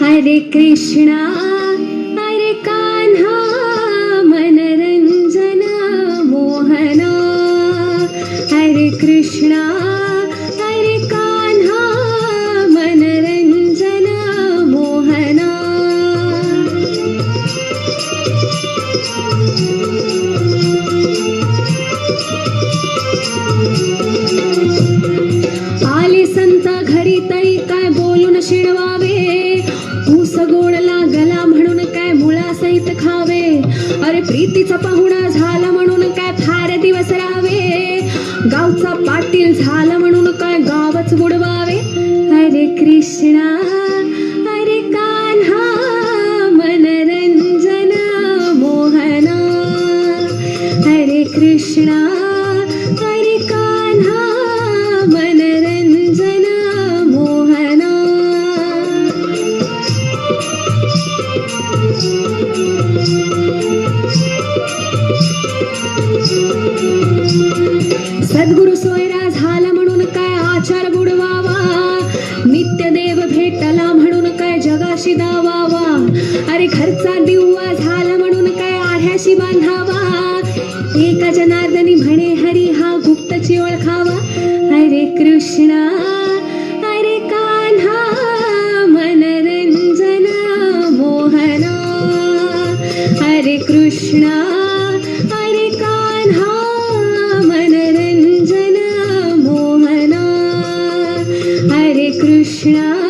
हरे कृष्णा खावे. अरे प्रीतीचा पाहुणा झाला म्हणून काय फार दिवस राहावे? गावचा पाटील झाला म्हणून काय गावच बुडवावे? अरे कृष्णा सद्गुरु सोयरा झाला म्हणून काय आचार बुडवावा? नित्यदेव भेटला म्हणून काय जगाशी दावावा? अरे घरचा दिवा झाला म्हणून काय आढ्याशी बांधावा? एका जनार्दनी म्हणे हरी हा गुप्तची ओळखावा. हरे कृष्णा कृष्णा हरे कान्हा मनरञ्जना मोहना। हरे कृष्णा